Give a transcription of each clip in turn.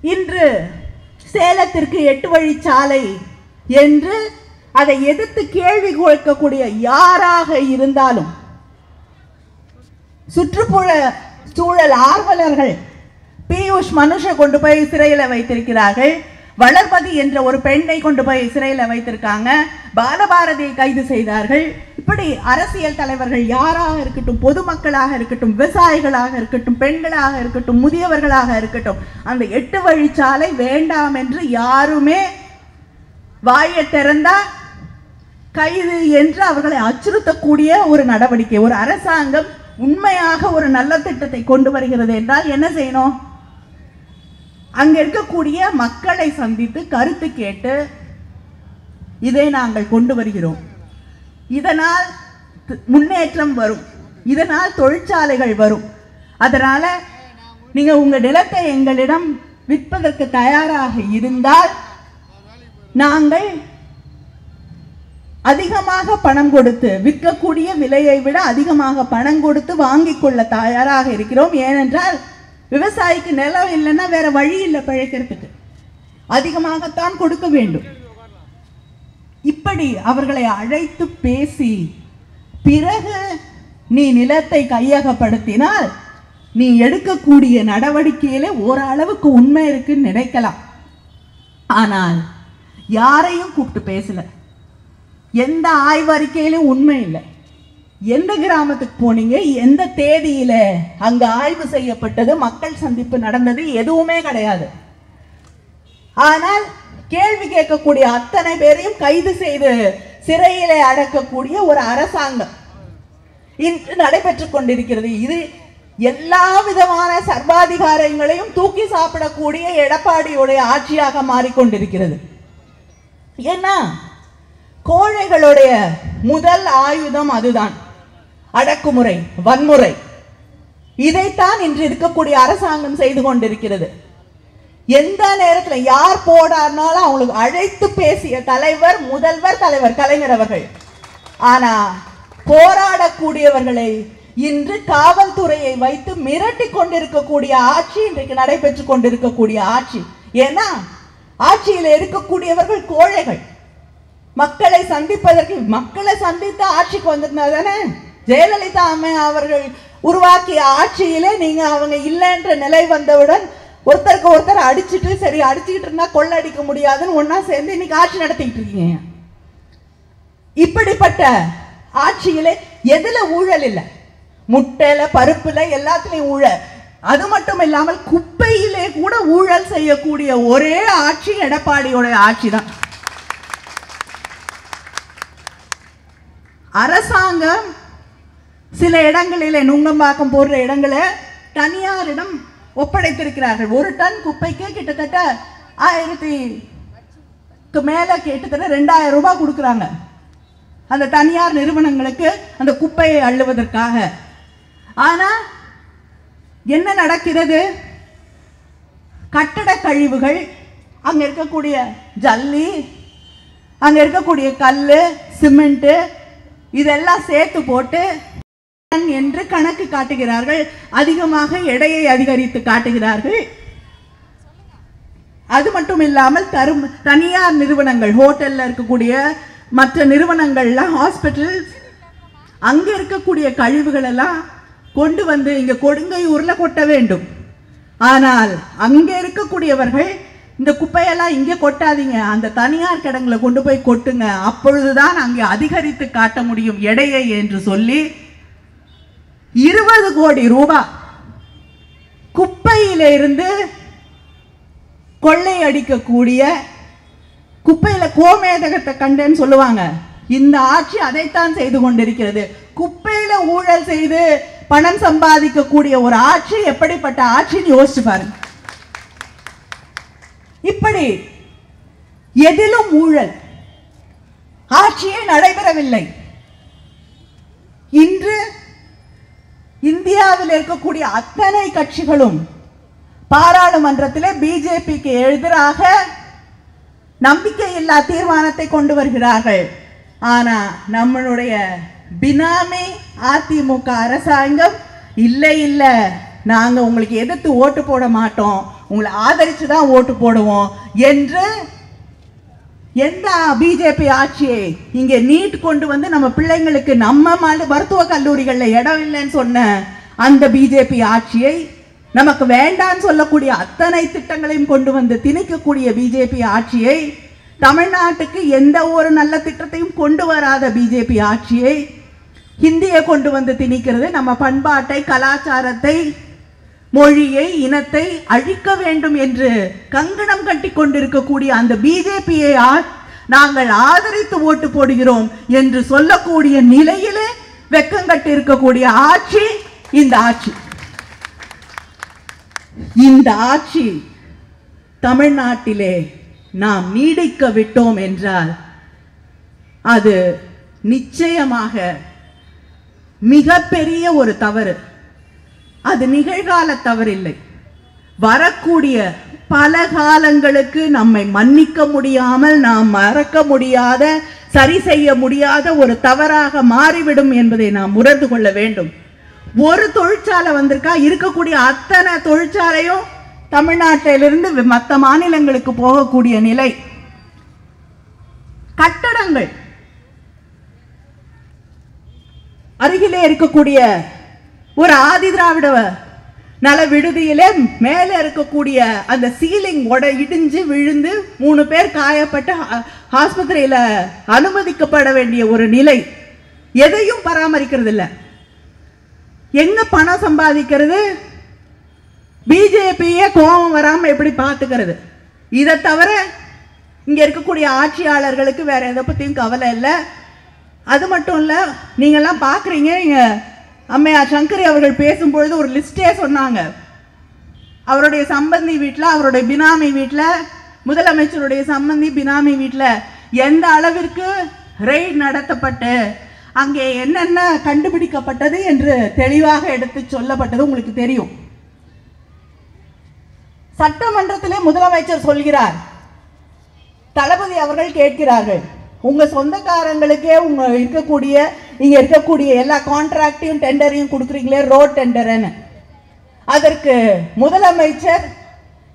இன்று சேலத்திற்கு எட்டு வழிச்சாலை என்று அதை எதிர்த்து கேள்வி கேட்கக்கூடிய யாராக இருந்தாலும் சுற்றுப்புற சூழல் ஆர்வலர்கள் பியூஷ் மனுஷை கொண்டு போய் சிறையில் வைத்திருக்கிறார்கள். வளர்மதி என்ற ஒரு பெண்ணை கொண்டு போய் சிறையில் வைத்திருக்காங்க. பாலபாரதியை கைது செய்தார்கள். இப்படி அரசியல் தலைவர்கள் யாராக இருக்கட்டும் பொதுமக்களாக இருக்கட்டும் விவசாயிகளாக இருக்கட்டும் பெண்களாக இருக்கட்டும் முதியவர்களாக இருக்கட்டும் அந்த எட்டு வழிச்சாலை வேண்டாம் என்று யாருமே வாயை திறந்தா கைது என்று அவர்களை அச்சுறுத்தக்கூடிய ஒரு நடவடிக்கை ஒரு அரசாங்கம் உண்மையாக ஒரு நல்ல திட்டத்தை கொண்டு வருகிறது என்றால் என்ன செய்யணும்? அங்க இருக்கக்கூடிய மக்களை சந்தித்து கருத்து கேட்டு இதை நாங்கள் கொண்டு வருகிறோம். இதனால் முன்னேற்றம் வரும். இதனால் தொழிற்சாலைகள் வரும். அதனால நீங்க உங்க நிலத்தை எங்களிடம் விற்பதற்கு தயாராக இருந்தால் நாங்கள் அதிகமாக பணம் கொடுத்து விற்கக்கூடிய விலையை விட அதிகமாக பணம் கொடுத்து வாங்கிக் கொள்ள தயாராக இருக்கிறோம். ஏனென்றால் விவசாயிக்கு நிலம் இல்லைன்னா வேற வழி இல்லை பிழைக்கிறதுக்கு. அதிகமாகத்தான் கொடுக்க வேண்டும். இப்படி அவர்களை அழைத்து பேசி பிறகு நீ நிலத்தை கையகப்படுத்தினால் நீ எடுக்கக்கூடிய நடவடிக்கையில ஓரளவுக்கு உண்மை இருக்குன்னு நினைக்கலாம். ஆனால் யாரையும் கூப்பிட்டு பேசல. எந்த ஆய்வறிக்கையிலும் உண்மை இல்லை. எந்த கிராமத்துக்கு போனீங்க? எந்த தேதியில அங்க ஆய்வு செய்யப்பட்டது? மக்கள் சந்திப்பு நடந்தது? எதுவுமே கிடையாது. ஆனால் கேள்வி கேட்கக்கூடிய அத்தனை பேரையும் கைது செய்து சிறையிலே அடக்கக்கூடிய ஒரு அரசாங்கம் இன்று நடைபெற்றுக் கொண்டிருக்கிறது. இது எல்லா விதமான சர்வாதிகாரங்களையும் தூக்கி சாப்பிடக்கூடிய எடப்பாடியுடைய ஆட்சியாக மாறிக்கொண்டிருக்கிறது. ஏன்னா கோழைகளுடைய முதல் ஆயுதம் அதுதான். அடக்குமுறை வன்முறை. இதைத்தான் இன்று இருக்கக்கூடிய அரசாங்கம் செய்து கொண்டிருக்கிறது. எந்த நேரத்துல யார் போடாருனாலும் அவங்களுக்கு அழைத்து பேசிய தலைவர் முதல்வர் தலைவர் கலைஞர் அவர்கள். ஆனா போராடக்கூடியவர்களை இன்று காவல்துறையை வைத்து மிரட்டி கொண்டிருக்கக்கூடிய ஆட்சி இன்றைக்கு நடைபெற்று கொண்டிருக்கக்கூடிய ஆட்சி. ஏன்னா ஆட்சியில் இருக்கக்கூடியவர்கள் கோழைகள். மக்களை சந்திப்பதற்கு மக்களை சந்தித்து ஆட்சிக்கு வந்திருந்தா தானே? ஜெயலலிதா அம்மை அவர்கள் உருவாக்கிய ஆட்சியிலே நீங்க அவங்க இல்லைன்ற நிலை வந்தவுடன் ஒருத்தருக்கு ஒருத்தர் அடிச்சிட்டு சரி அடிச்சுக்கிட்டு இருந்தா கொள்ள அடிக்க முடியாதுன்னு ஒன்னா சேர்ந்து இன்னைக்கு ஆட்சி நடத்திக்கிட்டு இருக்கீங்க. இப்படிப்பட்ட ஆட்சியிலே எதுல ஊழல் இல்லை? முட்டையில பருப்புல எல்லாத்துலயும் ஊழல். அது மட்டும் இல்லாமல் குப்பையிலே கூட ஊழல் செய்யக்கூடிய ஒரே ஆட்சி எடப்பாடியோட ஆட்சி தான் அரசாங்கம் சில இடங்களிலே நுங்கம்பாக்கம் போடுற இடங்களை தனியாரிடம் ஒப்படைத்திருக்கிறார்கள். ஒரு டன் குப்பைக்கு கிட்டத்தட்ட ஆயிரத்தி மேலே கிட்டத்தட்ட ரெண்டாயிரம் ரூபாய் கொடுக்குறாங்க. அந்த தனியார் நிறுவனங்களுக்கு அந்த குப்பையை அள்ளுவதற்காக. ஆனால் என்ன நடக்கிறது? கட்டட கழிவுகள் அங்கே இருக்கக்கூடிய ஜல்லி அங்கே இருக்கக்கூடிய கல் சிமெண்ட்டு இதெல்லாம் சேர்த்து போட்டு என்று கணக்கு காட்டுகிறார்கள். அதிகமாக எடையை அதிகரித்து காட்டுகிறார்கள். அது மட்டும் இல்லாமல் தரும் தனியார் நிறுவனங்கள் ஹோட்டல்ல இருக்கக்கூடிய மற்ற நிறுவனங்கள்லாம் ஹாஸ்பிட்டல் அங்க இருக்கக்கூடிய கழிவுகள் எல்லாம் கொண்டு வந்து இங்க கொடுங்கையூர்ல கொட்ட வேண்டும். ஆனால் அங்க இருக்கக்கூடியவர்கள் இந்த குப்பையெல்லாம் இங்கே கொட்டாதீங்க அந்த தனியார் கிடங்களை கொண்டு போய் கொட்டுங்க அப்பொழுதுதான் அங்கே அதிகரித்து காட்ட முடியும் எடையை என்று சொல்லி இருபது கோடி ரூபாய் குப்பையில இருந்து கொள்ளை அடிக்கக்கூடிய குப்பையில கோமேதகத்தை கண்டேன்னு சொல்லுவாங்க. இந்த ஆட்சி அதைத்தான் செய்து கொண்டிருக்கிறது. குப்பையில ஊழல் செய்து பணம் சம்பாதிக்கக்கூடிய ஒரு ஆட்சி எப்படிப்பட்ட ஆட்சின்னு யோசிச்சு பாருங்க. இப்படி எதிலும் ஊழல். ஆட்சியே நடைபெறவில்லை. இன்று இந்தியாவில் இருக்கக்கூடிய அத்தனை கட்சிகளும் பாராளுமன்றத்தில் பிஜேபிக்கு எதிராக நம்பிக்கையில்லா தீர்மானத்தை கொண்டு வருகிறார்கள். ஆனால் நம்மளுடைய பினாமி அதிமுக அரசாங்கம் இல்லை இல்லை நாங்கள் உங்களுக்கு எதிர்த்து ஓட்டு போட மாட்டோம். உங்களை ஆதரித்து தான் ஓட்டு போடுவோம் என்று எந்த பிஜேபி ஆட்சியை இங்கே நீட் கொண்டு வந்து நம்ம பிள்ளைங்களுக்கு நம்ம மருத்துவ கல்லூரிகளில் இடம் இல்லைன்னு சொன்ன அந்த பிஜேபி ஆட்சியை நமக்கு வேண்டான்னு சொல்லக்கூடிய அத்தனை திட்டங்களையும் கொண்டு வந்து திணிக்கக்கூடிய பிஜேபி ஆட்சியை தமிழ்நாட்டுக்கு எந்த ஒரு நல்ல திட்டத்தையும் கொண்டு வராத பிஜேபி ஆட்சியை ஹிந்தியை கொண்டு வந்து திணிக்கிறது நம்ம பண்பாட்டை கலாச்சாரத்தை மொழியை இனத்தை அழிக்க வேண்டும் என்று கங்கணம் கட்டி கொண்டிருக்கக்கூடிய அந்த பிஜேபியை நாங்கள் ஆதரித்து ஓட்டு போடுகிறோம் என்று சொல்லக்கூடிய நிலையிலே வெக்கங்கட்டி இருக்கக்கூடிய ஆட்சி இந்த ஆட்சி. இந்த ஆட்சி தமிழ்நாட்டிலே நாம் நீடிக்க விட்டோம் என்றால் அது நிச்சயமாக மிகப்பெரிய ஒரு தவறு. அது நிகழ்கால தவறில்லை. வரக்கூடிய பல காலங்களுக்கு நம்மை மன்னிக்க முடியாமல் நாம் மறக்க முடியாத சரி செய்ய முடியாத ஒரு தவறாக மாறிவிடும் என்பதை நாம் உணர்ந்து கொள்ள வேண்டும். ஒரு தொழிற்சாலை வந்திருக்கா? இருக்கக்கூடிய அத்தனை தொழிற்சாலையும் தமிழ்நாட்டிலிருந்து மற்ற மாநிலங்களுக்கு போகக்கூடிய நிலை. கட்டடங்கள். அருகிலே இருக்கக்கூடிய ஒரு ஆதி திராவிட நல விடுதியிலே மேலே இருக்கக்கூடிய அந்த சீலிங் உட இடிஞ்சு விழுந்து மூணு பேர் காயப்பட்டு ஆஸ்பத்திரியில் அனுமதிக்கப்பட வேண்டிய ஒரு நிலை. எதையும் பராமரிக்கிறது இல்லை எங்க பணம் சம்பாதிக்கிறது? பிஜேபியே கோபம் வராமல் எப்படி பார்த்துக்கிறது இதை தவிர இங்கே இருக்கக்கூடிய ஆட்சியாளர்களுக்கு வேற எதை பற்றியும் கவலை இல்லை. அது மட்டும் இல்லை நீங்கள்லாம் பார்க்குறீங்க நீங்கள் அம்மையா சங்கரி அவர்கள் பேசும்பொழுது ஒரு லிஸ்டே சொன்னாங்க. அவருடைய சம்பந்தி வீட்டில் அவருடைய பினாமி வீட்டில் முதலமைச்சருடைய சம்பந்தி பினாமி வீட்டில் எந்த அளவிற்கு ரெய்ட் நடத்தப்பட்டு அங்கே என்னென்ன கண்டுபிடிக்கப்பட்டது என்று தெளிவாக எடுத்து சொல்லப்பட்டது உங்களுக்கு தெரியும். சட்டமன்றத்திலே முதலமைச்சர் சொல்கிறார். தளபதி அவர்கள் கேட்கிறார்கள். உங்க சொந்தக்காரங்களுக்கே உங்க இருக்கக்கூடிய இங்க இருக்கக்கூடிய எல்லா கான்ட்ராக்டையும் டெண்டரையும் கொடுக்குறீங்களே ரோட் டெண்டர்னு அதற்கு முதலமைச்சர்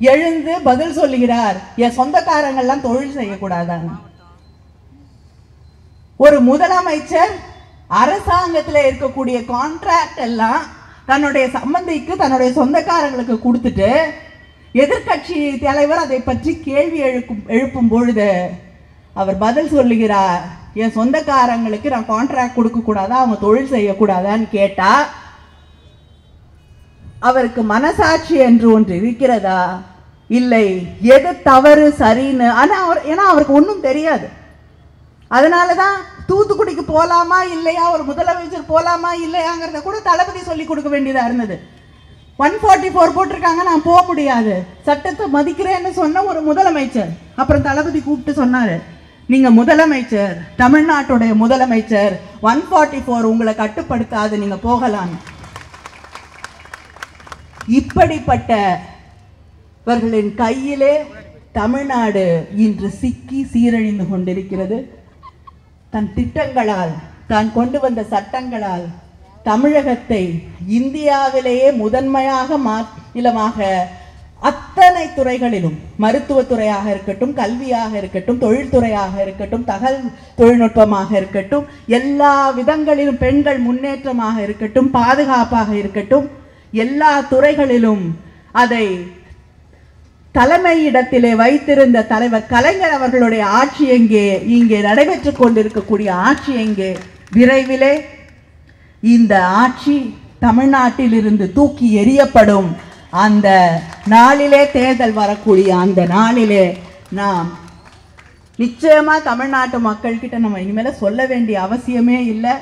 எழுந்து பதில் சொல்லுகிறார். என் சொந்தக்காரங்கள்லாம் தொழில் செய்யக்கூடாதாங்க ஒரு முதலமைச்சர் அரசாங்கத்தில் இருக்கக்கூடிய கான்ட்ராக்ட் எல்லாம் தன்னுடைய சம்பந்திக்கு தன்னுடைய சொந்தக்காரங்களுக்கு கொடுத்துட்டு எதிர்க்கட்சி தலைவர் அதை பற்றி கேள்வி எழுக்கும் எழுப்பும் பொழுது அவர் பதில் சொல்லுகிறார். என் சொந்தக்காரங்களுக்கு நான் கான்ட்ராக்ட் கொடுக்கக்கூடாதா? அவங்க தொழில் செய்யக்கூடாதான்னு கேட்டா அவருக்கு மனசாட்சி என்று ஒன்று இருக்கிறதா? இல்லை. எது தவறு சரின்னு? ஆனால் அவர் ஏன்னா அவருக்கு ஒன்றும் தெரியாது. அதனால தான் தூத்துக்குடிக்கு போகலாமா இல்லையா? ஒரு முதலமைச்சர் போகலாமா இல்லையாங்கிறத கூட தளபதி சொல்லி கொடுக்க வேண்டியதாக இருந்தது. ஒன் ஃபார்ட்டி ஃபோர் போட்டிருக்காங்க நான் போக முடியாது. சட்டத்தை மதிக்கிறேன்னு சொன்ன ஒரு முதலமைச்சர். அப்புறம் தளபதி கூப்பிட்டு சொன்னார். நீங்க முதலமைச்சர் தமிழ்நாட்டுடைய முதலமைச்சர் ஒன் ஃபார்ட்டி ஃபோர் உங்களை கட்டுப்படுத்தாது நீங்க போகலாம் இப்படிப்பட்டவர்களின் கையிலே தமிழ்நாடு இன்று சிக்கி சீரழிந்து கொண்டிருக்கிறது. தன் திட்டங்களால் தான் கொண்டு வந்த சட்டங்களால் தமிழகத்தை இந்தியாவிலேயே முதன்மையாக மாநிலமாக அத்தனை துறைகளிலும் மருத்துவத்துறையாக இருக்கட்டும் கல்வியாக இருக்கட்டும் தொழில்துறையாக இருக்கட்டும் தகவல் தொழில்நுட்பமாக இருக்கட்டும் எல்லா விதங்களிலும் பெண்கள் முன்னேற்றமாக இருக்கட்டும் பாதுகாப்பாக இருக்கட்டும் எல்லா துறைகளிலும் அதை தலைமையிடத்திலே வைத்திருந்த தலைவர் கலைஞர் அவர்களுடைய ஆட்சி எங்கே இங்கே நடைபெற்றுக் கொண்டிருக்கக்கூடிய ஆட்சி எங்கே? விரைவிலே இந்த ஆட்சி தமிழ்நாட்டிலிருந்து தூக்கி எறியப்படும். அந்த நாளிலே தேர்தல் வரக்கூடிய அந்த நாளிலே நாம் நிச்சயமாக தமிழ்நாட்டு மக்கள்கிட்ட நம்ம இனிமேல் சொல்ல வேண்டிய அவசியமே இல்லை.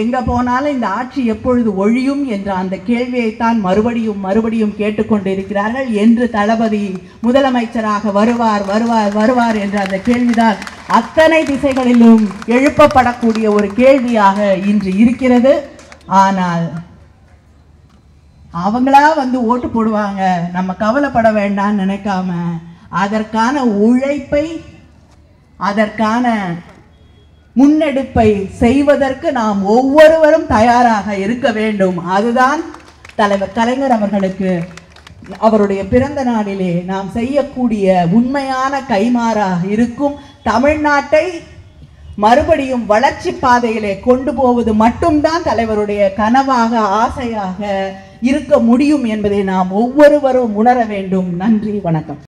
எங்கே போனாலும் இந்த ஆட்சி எப்பொழுது ஒழியும் என்ற அந்த கேள்வியைத்தான் மறுபடியும் மறுபடியும் கேட்டுக்கொண்டிருக்கிறார்கள். என்று தளபதி முதலமைச்சராக வருவார் வருவார் வருவார் என்ற அந்த கேள்விதான் அத்தனை திசைகளிலும் எழுப்பப்படக்கூடிய ஒரு கேள்வியாக இன்று இருக்கிறது. ஆனால் அவங்களா வந்து ஓட்டு போடுவாங்க. நம்ம கவலைப்பட வேண்டாம்னு நினைக்காம அதற்கான உழைப்பை அதற்கான முன்னெடுப்பை செய்வதற்கு நாம் ஒவ்வொருவரும் தயாராக இருக்க வேண்டும். அதுதான் தலைவர் கலைஞர் அவர்களுக்கு அவருடைய பிறந்த நாளிலே நாம் செய்யக்கூடிய உண்மையான கைமாறாக இருக்கும். தமிழ்நாட்டை மறுபடியும் வளர்ச்சி பாதையிலே கொண்டு போவது மட்டும்தான் தலைவருடைய கனவாக ஆசையாக இருக்க முடியும் என்பதை நாம் ஒவ்வொருவரும் உணர வேண்டும். நன்றி வணக்கம்.